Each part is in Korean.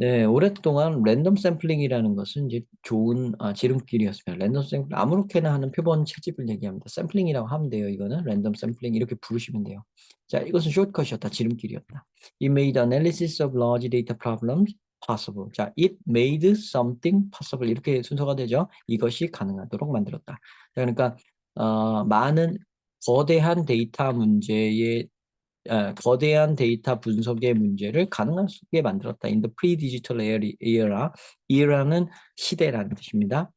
네, 오랫동안 랜덤 샘플링이라는 것은 이제 좋은 아, 지름길이었습니다. 랜덤 샘플 아무렇게나 하는 표본 채집을 얘기합니다. 샘플링이라고 하면 돼요. 이거는 랜덤 샘플링 이렇게 부르시면 돼요. 자, 이것은 숏컷이었다. 지름길이었다. It made analysis of large data problems possible. 자, it made something possible 이렇게 순서가 되죠. 이것이 가능하도록 만들었다. 자, 그러니까 어, 많은 거대한 데이터 문제에 어, 거대한 데이터 분석의 문제를 가능할 수 있게 만들었다. In the pre-digital era, era는 시대라는 뜻입니다.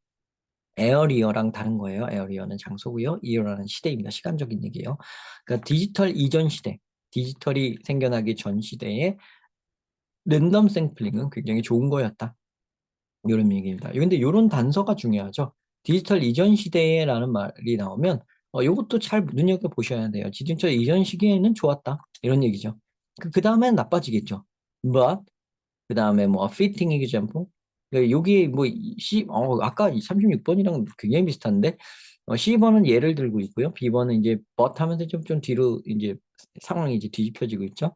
에어리어랑 다른 거예요. 에어리어는 장소고요. 이어라는 시대입니다. 시간적인 얘기예요. 그러니까 디지털 이전 시대, 디지털이 생겨나기 전 시대에 랜덤 샘플링은 굉장히 좋은 거였다. 이런 얘기입니다. 근데 이런 단서가 중요하죠. 디지털 이전 시대라는 말이 나오면 어, 이것도 잘 눈여겨 보셔야 돼요. 디지털 이전 시기에는 좋았다. 이런 얘기죠. 그, 그 다음엔 나빠지겠죠. But, 그 다음에 뭐, fitting example. 여기 뭐, C, 어, 아까 36번이랑 굉장히 비슷한데, 어, C번은 예를 들고 있고요. B번은 이제 but 하면서 좀, 좀 뒤로 이제 상황이 이제 뒤집혀지고 있죠.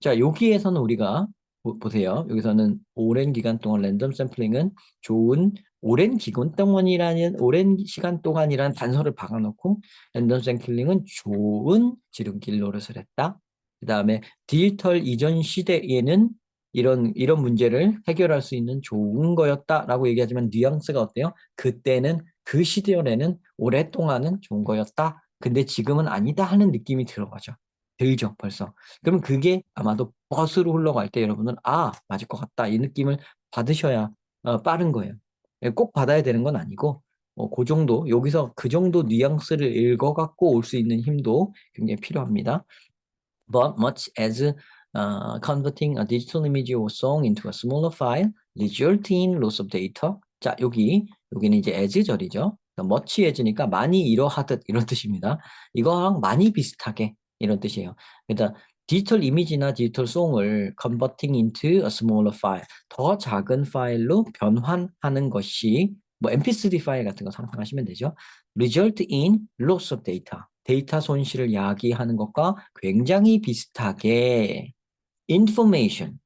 자, 여기에서는 우리가 보, 보세요. 여기서는 오랜 기간 동안 랜덤 샘플링은 좋은 오랜 기간 동안이라는 오랜 시간 동안이라는 단서를 박아놓고 랜덤 샘플링은 좋은 지름길 노릇을 했다. 그 다음에 디지털 이전 시대에는 이런 이런 문제를 해결할 수 있는 좋은 거였다라고 얘기하지만 뉘앙스가 어때요? 그때는 그 시대에는 오랫동안은 좋은 거였다. 근데 지금은 아니다 하는 느낌이 들어가죠. 들죠, 벌써. 그러면 그게 아마도 버스로 흘러갈 때 여러분은 아, 맞을 것 같다. 이 느낌을 받으셔야 어, 빠른 거예요. 예, 꼭 받아야 되는 건 아니고 어, 그 정도 여기서 그 정도 뉘앙스를 읽어갖고 올 수 있는 힘도 굉장히 필요합니다. But much as uh, converting a digital image or song into a smaller file result in loss of data. 자 여기 여기는 이제 as절이죠. much as니까 많이 이러하듯 이런 뜻입니다. 이거랑 많이 비슷하게 이런 뜻이에요. 그러니까 디지털 이미지나 디지털 송을 converting into a smaller file, 더 작은 파일로 변환하는 것이 뭐 mp3 파일 같은 거 상상하시면 되죠. result in loss of data, 데이터 손실을 야기하는 것과 굉장히 비슷하게 information,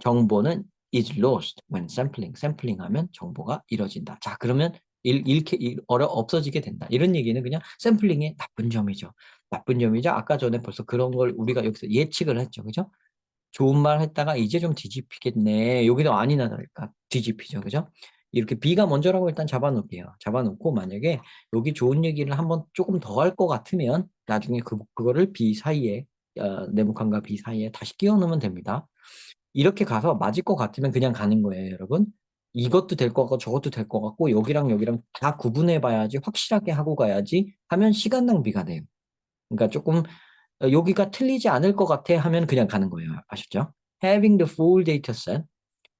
정보는 is lost when sampling, sampling 하면 정보가 잃어진다. 자, 그러면 일, 잃게, 어려, 없어지게 된다. 이런 얘기는 그냥 샘플링의 나쁜 점이죠. 나쁜 점이죠. 아까 전에 벌써 그런 걸 우리가 여기서 예측을 했죠. 그죠? 좋은 말 했다가 이제 좀 뒤집히겠네. 여기도 아니나 다를까 뒤집히죠. 그죠? 이렇게 B가 먼저라고 일단 잡아놓을게요. 잡아놓고 만약에 여기 좋은 얘기를 한번 조금 더 할 것 같으면 나중에 그, 그거를 B 사이에 어, 네모칸과 B 사이에 다시 끼워 넣으면 됩니다. 이렇게 가서 맞을 것 같으면 그냥 가는 거예요, 여러분. 이것도 될 것 같고 저것도 될 것 같고 여기랑 여기랑 다 구분해 봐야지 확실하게 하고 가야지 하면 시간 낭비가 돼요. 그러니까 조금 어, 여기가 틀리지 않을 것 같아 하면 그냥 가는 거예요. 아셨죠? Having the full data set,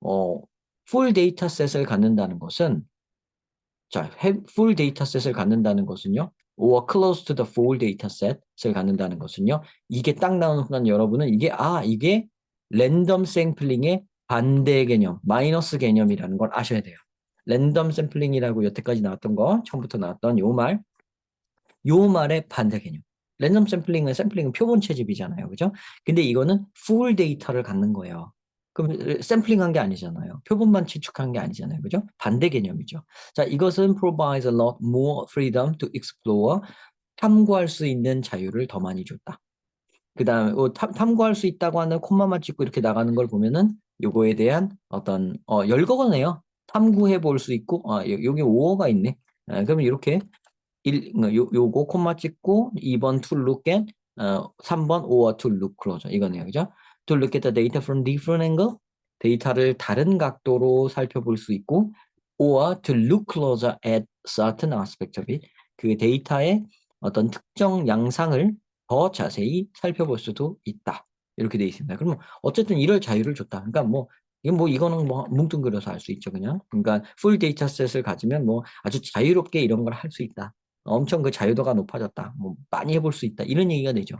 어, full data set을 갖는다는 것은 자, full data set을 갖는다는 것은요. or close to the full data set을 갖는다는 것은요. 이게 딱 나오는 순간 여러분은 이게 아, 이게 랜덤 샘플링의 반대 개념, 마이너스 개념이라는 걸 아셔야 돼요. 랜덤 샘플링이라고 여태까지 나왔던 거, 처음부터 나왔던 요 말, 요 말의 반대 개념. 랜덤 샘플링은 샘플링은 표본 채집이잖아요. 그죠? 근데 이거는 풀 데이터를 갖는 거예요. 그럼 샘플링한 게 아니잖아요. 표본만 추측한 게 아니잖아요. 그죠? 반대 개념이죠. 자, 이것은 provides a lot more freedom to explore. 탐구할 수 있는 자유를 더 많이 줬다. 그 다음에 어, 탐구할 수 있다고 하는 콤마만 찍고 이렇게 나가는 걸 보면은 요거에 대한 어떤 어, 열거네요. 탐구해 볼 수 있고 아, 여기 5어가 있네. 아, 그러면 이렇게 1, 어, 요, 요거 콤마 찍고 2번 to look at 어, 3번 or to look closer 이거네요. 그죠? to look at the data from different angle 데이터를 다른 각도로 살펴볼 수 있고 or to look closer at certain aspect of it 그 데이터의 어떤 특정 양상을 더 자세히 살펴볼 수도 있다. 이렇게 되어 있습니다. 그러면 어쨌든 이럴 자유를 줬다. 그러니까 뭐 이건 뭐 이거는 뭐 뭉뚱그려서 할수 있죠, 그냥. 그러니까 풀 데이터 셋을 가지면 뭐 아주 자유롭게 이런 걸 할 수 있다. 엄청 그 자유도가 높아졌다. 뭐 많이 해볼 수 있다. 이런 얘기가 되죠.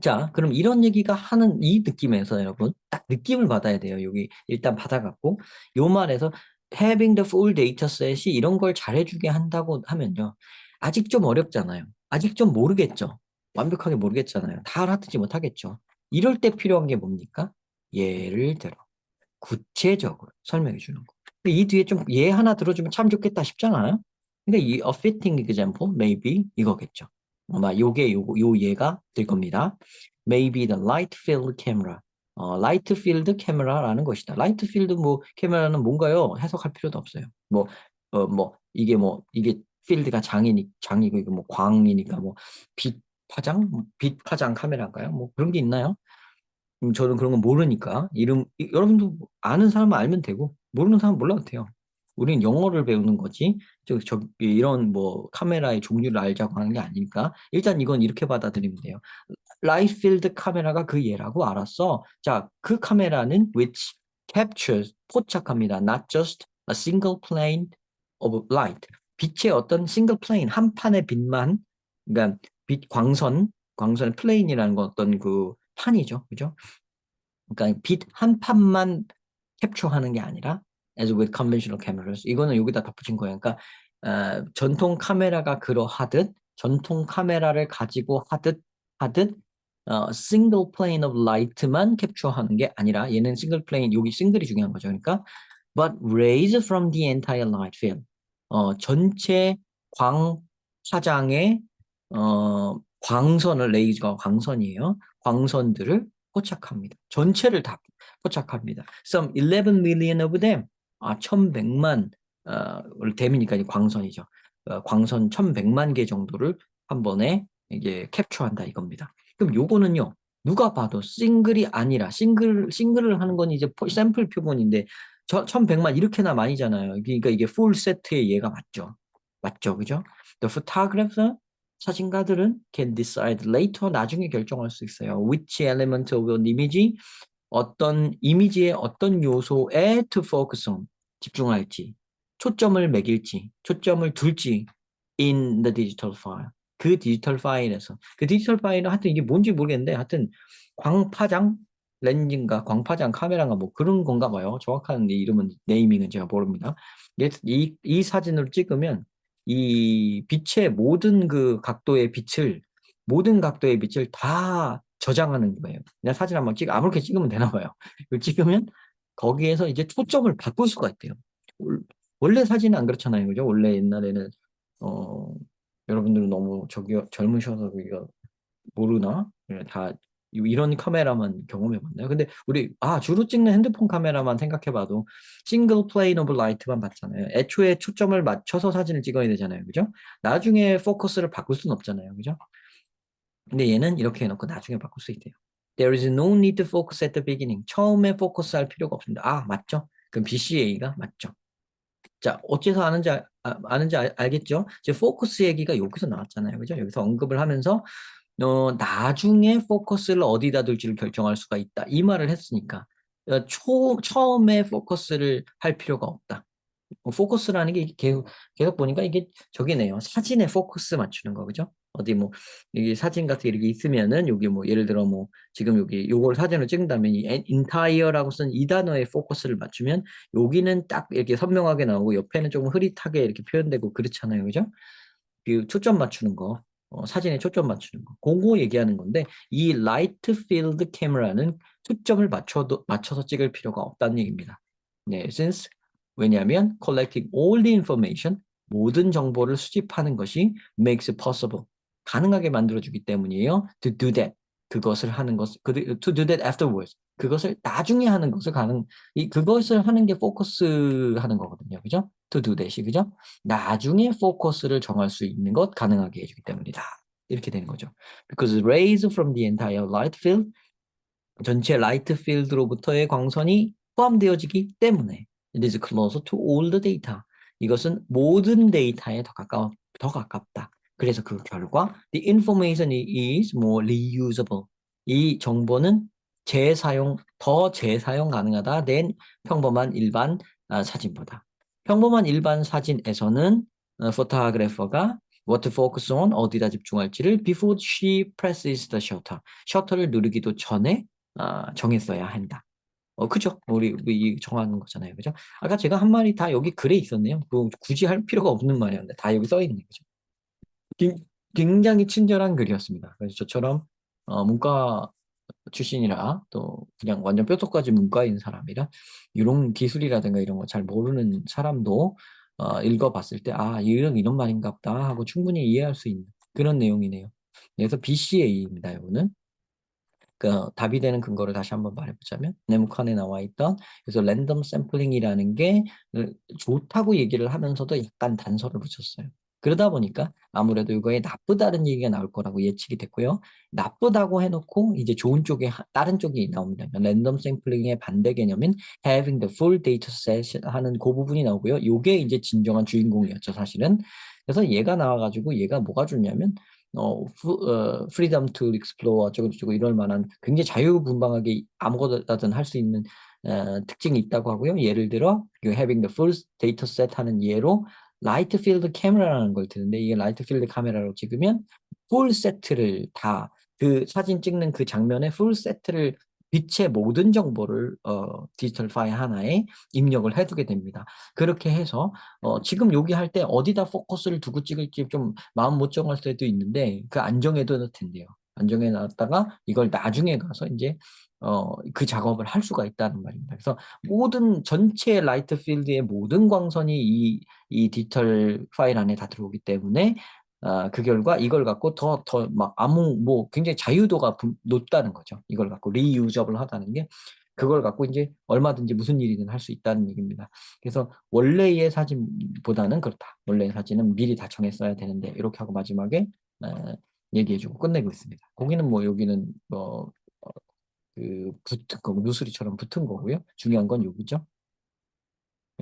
자, 그럼 이런 얘기가 하는 이 느낌에서 여러분 딱 느낌을 받아야 돼요. 여기 일단 받아갖고 요 말에서 having the full data set이 이런 걸 잘해주게 한다고 하면요. 아직 좀 어렵잖아요. 아직 좀 모르겠죠. 완벽하게 모르겠잖아요. 다 알아듣지 못하겠죠. 이럴 때 필요한 게 뭡니까? 예를 들어. 구체적으로 설명해 주는 거. 이 뒤에 좀 예 하나 들어주면 참 좋겠다 싶잖아요. 근데 이 a fitting example maybe 이거겠죠. 아마 요게 요거 요 예가 될 겁니다. Maybe the light field camera. 어, light field camera라는 것이다. light field 뭐 카메라는 뭔가요? 해석할 필요도 없어요. 뭐 어, 뭐 이게 뭐 이게 필드가 장이니 장이고 이거 뭐 광이니까 뭐빛 파장 빛 파장 카메라인가요? 뭐 그런 게 있나요? 음, 저는 그런 건 모르니까 이름 이- 여러분도 아는 사람은 알면 되고 모르는 사람은 몰라도 돼요. 우리는 영어를 배우는 거지 저, 저 이런 뭐 카메라의 종류를 알자고 하는 게 아니니까 일단 이건 이렇게 받아들이면 돼요. 라이필드 카메라가 그 예라고 알았어. 자, 그 카메라는 which captures 포착합니다. Not just a single plane of light. 빛의 어떤 싱글 플레인 한 판의 빛만 그러니까 빛 광선 광선의 플레인이라는 건 어떤 그 판이죠. 그죠? 그러니까 빛 한 판만 캡처하는 게 아니라 as with conventional cameras 이거는 여기다 덧붙인 거예요. 그러니까 어, 전통 카메라가 그러하듯 전통 카메라를 가지고 하듯 하듯 어, single plane of light만 캡처하는 게 아니라 얘는 싱글 플레인 여기 싱글이 중요한 거죠. 그러니까 but rays from the entire light field 어, 전체 광 파장의 어, 광선을 레이저가 광선이에요. 광선들을 포착합니다. 전체를 다 포착합니다. Some 11 million of them 아 1100만 어, 이제 광선이죠. 어, 광선 1100만 개 정도를 한 번에 이게 캡처한다 이겁니다. 그럼 요거는요. 누가 봐도 싱글이 아니라 싱글 싱글을 하는 건 이제 포- 샘플 표본인데 저 1100만 이렇게나 많이잖아요. 그러니까 이게 풀 세트의 예가 맞죠. 맞죠. 그죠? The photographer 사진가들은 can decide later 나중에 결정할 수 있어요. which element of an image 어떤 이미지의 어떤 요소에 to focus on 집중할지 초점을 매길지 초점을 둘지 in the digital file 그 디지털 파일에서 그 디지털 파일은 하여튼 이게 뭔지 모르겠는데 하여튼 광파장 렌즈인가 광파장 카메라인가 뭐 그런 건가 봐요. 정확한 이 이름은 네이밍은 제가 모릅니다. 이, 이, 이 사진을 찍으면 이 빛의 모든 그 각도의 빛을 모든 각도의 빛을 다 저장하는 거예요. 그냥 사진 한번 찍 아무렇게 찍으면 되나 봐요. 이걸 찍으면 거기에서 이제 초점을 바꿀 수가 있대요. 올- 원래 사진은 안 그렇잖아요. 그죠? 원래 옛날에는 어 여러분들은 너무 저기 젊으셔서 이거 모르나? 예, 다 이- 이런 카메라만 경험해 봤나요? 근데 우리 아 주로 찍는 핸드폰 카메라만 생각해 봐도 싱글 오브 라이트만 봤잖아요. 애초에 초점을 맞춰서 사진을 찍어야 되잖아요. 그죠? 나중에 포커스를 바꿀 수는 없잖아요. 그죠? 근데 얘는 이렇게 해놓고 나중에 바꿀 수 있대요. There is no need to focus at the beginning. 처음에 포커스 할 필요가 없습니다. 아, 맞죠? 그럼 BCA가 맞죠? 자, 어째서 아는지, 아, 아는지 알, 알겠죠? 이제 포커스 얘기가 여기서 나왔잖아요. 그죠? 여기서 언급을 하면서, 어, 나중에 포커스를 어디다 둘지를 결정할 수가 있다. 이 말을 했으니까, 어, 초, 처음에 포커스를 할 필요가 없다. 어, 포커스라는 게 계속, 계속 보니까 이게 저기네요. 사진에 포커스 맞추는 거, 그죠? 어디 뭐, 여기 사진 같은 게 이렇게 있으면은, 여기 뭐, 예를 들어 뭐, 지금 여기 요걸 사진으로 찍는다면, 이 intire라고 쓴 이 단어에 포커스를 맞추면, 여기는 딱 이렇게 선명하게 나오고, 옆에는 조금 흐릿하게 이렇게 표현되고, 그렇잖아요. 그죠? 그 초점 맞추는 거, 어, 사진에 초점 맞추는 거, 그거 얘기하는 건데, 이 라이트 필드 카메라는 초점을 맞춰도, 맞춰서 찍을 필요가 없다는 얘기입니다. 네, since 왜냐하면 collecting all the information 모든 정보를 수집하는 것이 makes it possible 가능하게 만들어주기 때문이에요. To do that 그것을 하는 것, 그, to do that afterwards 그것을 나중에 하는 것을 가능 이 그것을 하는 게 포커스 하는 거거든요, 그죠? To do that이 그죠? 나중에 포커스를 정할 수 있는 것 가능하게 해주기 때문이다. 이렇게 되는 거죠. Because rays from the entire light field 전체 라이트 필드로부터의 광선이 포함되어지기 때문에 it is closer to all the data. 이것은 모든 데이터에 더 가까워 더 가깝다. 그래서 그 결과 the information is more reusable. 이 정보는 재사용 더 재사용 가능하다 than 평범한 일반 아, 사진보다. 평범한 일반 사진에서는 어, 포토그래퍼가 what to focus on 어디다 집중할지를 before she presses the shutter. 셔터를 누르기도 전에 아, 정했어야 한다. 어, 그죠? 우리, 우리 이 정하는 거잖아요. 그죠? 아까 제가 한 말이 다 여기 글에 있었네요. 그 굳이 할 필요가 없는 말이었는데 다 여기 써 있네요. 그죠? 굉- 굉장히 친절한 글이었습니다. 그래서 저처럼 어, 문과 출신이라 또 그냥 완전 뼛속까지 문과인 사람이라 이런 기술이라든가 이런 거 잘 모르는 사람도 어, 읽어봤을 때 아 이런 이런 말인가 보다 하고 충분히 이해할 수 있는 그런 내용이네요. 그래서 BCA입니다. 이거는 그 답이 되는 근거를 다시 한번 말해보자면 네모칸에 나와 있던 그래서 랜덤 샘플링이라는 게 좋다고 얘기를 하면서도 약간 단서를 붙였어요. 그러다 보니까 아무래도 이거에 나쁘다는 얘기가 나올 거라고 예측이 됐고요. 나쁘다고 해놓고 이제 좋은 쪽에 다른 쪽이 나옵니다. 랜덤 샘플링의 반대 개념인 having the full data set 하는 그 부분이 나오고요. 이게 이제 진정한 주인공이었죠, 사실은. 그래서 얘가 나와가지고 얘가 뭐가 좋냐면 어, 프, 어, freedom to explore 어쩌고저쩌고 이럴 만한 굉장히 자유분방하게 아무거나든 할 수 있는 어, 특징이 있다고 하고요. 예를 들어 having the full data set 하는 예로 라이트 필드 카메라라는 걸 드는데 이게 라이트 필드 카메라로 찍으면 풀 세트를 다 그 사진 찍는 그 장면에 풀 세트를 빛의 모든 정보를 어, 디지털 파일 하나에 입력을 해두게 됩니다. 그렇게 해서 어, 지금 여기 할 때 어디다 포커스를 두고 찍을지 좀 마음 못 정할 때도 있는데 그 안정해둬도 된대요. 안정해 놨다가 이걸 나중에 가서 이제 어, 그 작업을 할 수가 있다는 말입니다. 그래서 모든 전체 라이트 필드의 모든 광선이 이, 이 디지털 파일 안에 다 들어오기 때문에 아, 그 결과 이걸 갖고 더, 더 막 아무, 뭐 굉장히 자유도가 높다는 거죠. 이걸 갖고 리유저블 하다는 게 그걸 갖고 이제 얼마든지 무슨 일이든 할 수 있다는 얘기입니다. 그래서 원래의 사진보다는 그렇다. 원래의 사진은 미리 다 정했어야 되는데 이렇게 하고 마지막에 어, 얘기해주고 끝내고 있습니다. 거기는 뭐 여기는 뭐 어, 그 붙은 거 누수리처럼 붙은 거고요. 중요한 건 여기죠.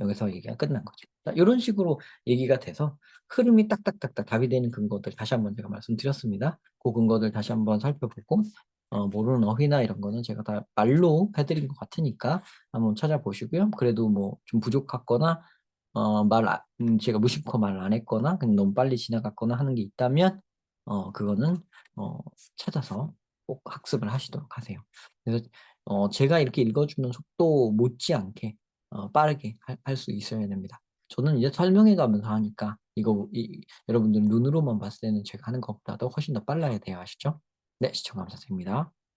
여기서 얘기가 끝난 거죠. 자, 이런 식으로 얘기가 돼서 흐름이 딱딱딱딱 답이 되는 근거들 다시 한번 제가 말씀드렸습니다. 그 근거들 다시 한번 살펴보고 어, 모르는 어휘나 이런 거는 제가 다 말로 해드린 것 같으니까 한번 찾아보시고요. 그래도 뭐 좀 부족했거나 어, 말, 아, 음, 제가 무심코 말 안 했거나 그냥 너무 빨리 지나갔거나 하는 게 있다면 어, 그거는 어, 찾아서 꼭 학습을 하시도록 하세요. 그래서 어, 제가 이렇게 읽어주는 속도 못지않게 어, 빠르게 할 수 있어야 됩니다. 저는 이제 설명해 가면서 하니까 이거 이, 여러분들 눈으로만 봤을 때는 제가 하는 것보다도 훨씬 더 빨라야 돼요. 아시죠? 네, 시청 감사드립니다.